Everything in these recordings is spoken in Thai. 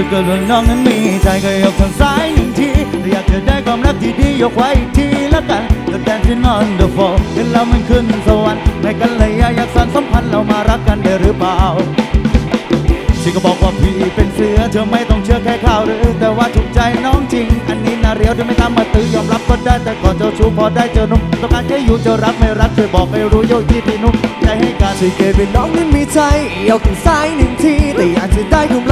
ถ้าเกิดว่าน้องนั้นมีใจก็ยกทางซ้ายหนึ่งทีแต่อยากจะได้ความรักที่ดียกไว้อีกทีละกันก็แดนที่นอนเดอะฟอลเห็นแล้วมันขึ้นสวรรค์ไม่กันเลยอยากสานสัมพันธ์เรามารักกันได้หรือเปล่าที่ก็บอกว่าพี่เป็นเสือเธอไม่ต้องเชื่อแค่ข่าวหรือแต่ว่าถูกใจน้องจริง อันนี้น่าเรียวที่ไม่ทำมาตื้อยอมรับก็ได้แต่ก่อนเจ้าชู้พอได้เจอนุ่มต้องการแค่อยู่จะรักไม่รักช่วยบอกให้รู้โยกที่พี่นุ่มใจให้กันที่เกิดเป็นน้องนั้นมีใจยกถึงซ้ายหนึ่ง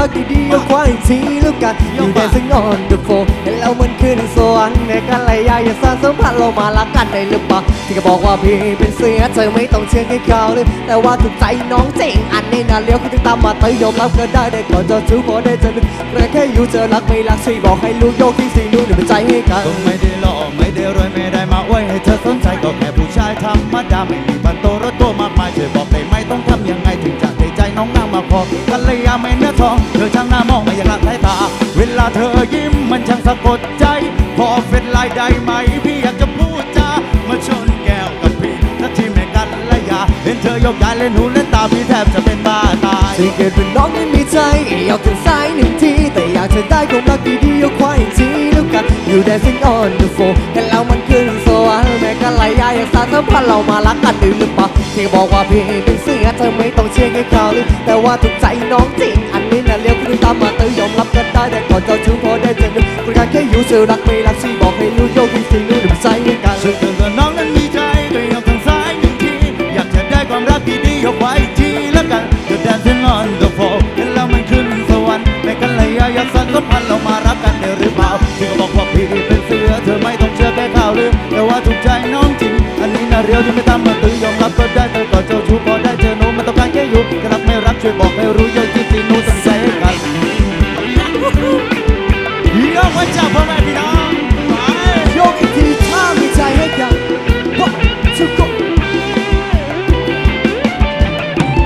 กดีๆยกไว้อีกทีล้วกันอยู่ในสังออนเดอะโฟเห็นแล้วมันขึ้นสวรรค์ในกันเลยอยาสร้างสัมพันธ์เรามารักกันได้หรือเปล่าที่ก็บอกว่าพี่เป็นเสือเธอไม่ต้องเชื่อแค่ข่าเลยแต่ว่าถูกใจน้องจริงอันนี้นะเลี้ยวคือถึงตามมาเตยยอมรับก็ได้แต่ก่อนเจะชู้พอได้เจอแต่แค่อยู่เจอรักไม่รักช่วยบอกให้รู้โยกที่สิ่งนู้นเดี๋ยวเป็นใจให้กันก็ไม่ได้หล่อไม่ได้รวยไม่ได้มาอวยให้เธอสนใจก็แค่ผู้ชายธรรมดาไม่มีบันโตรถโตมากมายช่วยบอกได้ไหมต้องทำยังไงถึงจะได้ใจน้องนางมาพอกันเลยยาไม่เนื้อทอง เวลาเธอยิ้มมันช่างสะกดใจ พอเป็นลายได้ไหม พี่อยากจะพูดจามาชนแก้วกับพี่ถ้าทีมแม่กันละยาเห็นเธอยกย้ายเล่นหูเล่นตาพี่แทบจะเป็นบ้าตายที่เกิดเป็นน้องนั้นมีใจอยากถึงซ้ายหนึ่งที แต่อยากจะได้ความรักดีๆยกไว้อีกทีแล้วกันอยู่แดนซิงออนเดอะโฟเห็นแล้วมันขึ้นสวรรค์แม้กันลายาอยากสานสัมพันธ์เรามารักกันหรือเปล่าที่บอกว่าพี่เป็นเสือเธอไม่ต้องเชื่อแค่ข่าวลือแต่ว่าถูกใจน้องจริง แต่ก่อนเจ้าชู้พอได้เจอหนึ่งคนการแค่อยู่เจอรักไม่รักที่บอกให้รู้โยกที่สิ่งนู้นเดี๋ยวมันใจให้กันซึ่งเกิดว่าน้องนั้นมีใจก็ยกทางซ้ายหนึ่งทีอยากจะได้ความรักที่ดีๆยกไว้อีกทีละกันก็แดนซิงออนเดอะโฟเห็นแล้วมันขึ้นสวรรค์ไม่กันเลยอยากสั่นสัมพันเรามารักกันได้หรือเปล่าที่ก็บอกว่าพี่เป็นเสือเธอไม่ต้องเชื่อแค่ข่าวลือแต่ว่าถูกใจน้องจริงอันนี้น่าเรียวที่ไม่ทำมมาตื้อยอมรับก็ได้แต่ก่อนเจ้าชู้พอได้เจอหนูมันต้องการแค่อยู่จะรักไม่รักช่วยบอกให้รู้โยกที่จริงนูต้องใจให้กัน เยี่ยมว่าจ้าพ่อแม่พี่น้องไปยกอีกทีถ้ามีใจให้กันโอ้ชุกโก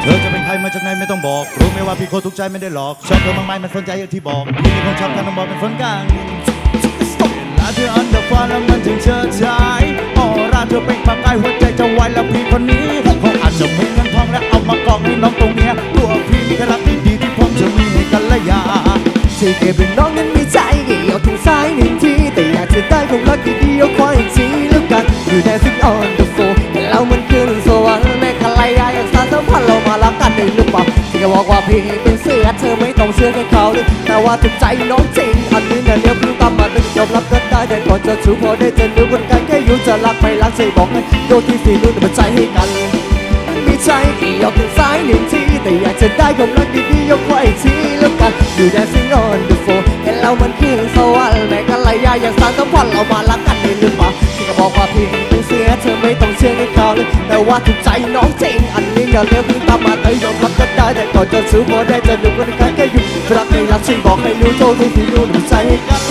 เธอจะเป็นใครมาจากไหนไม่ต้องบอก รู้ไหมว่าพี่โคตรทุกใจไม่ได้หลอกชอบเธอมากมายมันสนใจอย่างที่บอกพี่เป็นคนชอบกันต้องบอกเป็นคนกลางลาเธออันเดอร์ฟ้าแล้วมันถึงเชิดชายออร่าเธอเป็นประกายหัวใจจะไวแล้วพี่คนนี้ ที่เกิดเป็นน้องนั้นมีใจก็ยกถึงซ้ายหนึ่งทีแต่อยากจะได้ความรักดีๆยกไว้อีกทีแล้วกันอยู่ในซิงอ่อนเดอะโฟแล้วมันขึ้นสวรรค์แม่คลายอยากสานสัมพันธ์เรามารักกันได้หรือเปล่าที่ก็บอกว่าพี่เป็นเสือเธอไม่ต้องเชื่อแค่เขาเลยแต่ว่าถูกใจน้องจริงอันนี้เนี่ยเลี้ยวคือตามมาตึงยอมรับกันได้แต่ก่อนจะชูพอได้เจอหรือวันกันแค่อยู่จะรักไม่รักใจบอกให้โยที่สี่นู่นเป็นใจให้กันมีใจที่ยกถึงซ้ายหนึ่งทีแต่อยากจะได้ความรัก แล้วมันขึ้นสวรรค์แม่กันหลายอย่างอยากสานสัมพันเรามารักกันได้หรือเปล่าที่ก็บอกว่าพี่เป็นเสือเธอไม่ต้องเชื่อในข่าวเลยแต่ว่าถูกใจน้องจริงอันนี้อย่าเลี้ยวคือตามมาเตยยอมรับกันได้แต่ก่อนจะซื้อพอได้จะดูกันแค่แค่อยู่รักในรักจริงบอกให้รู้โทษทุกทีรู้หรือใจกัน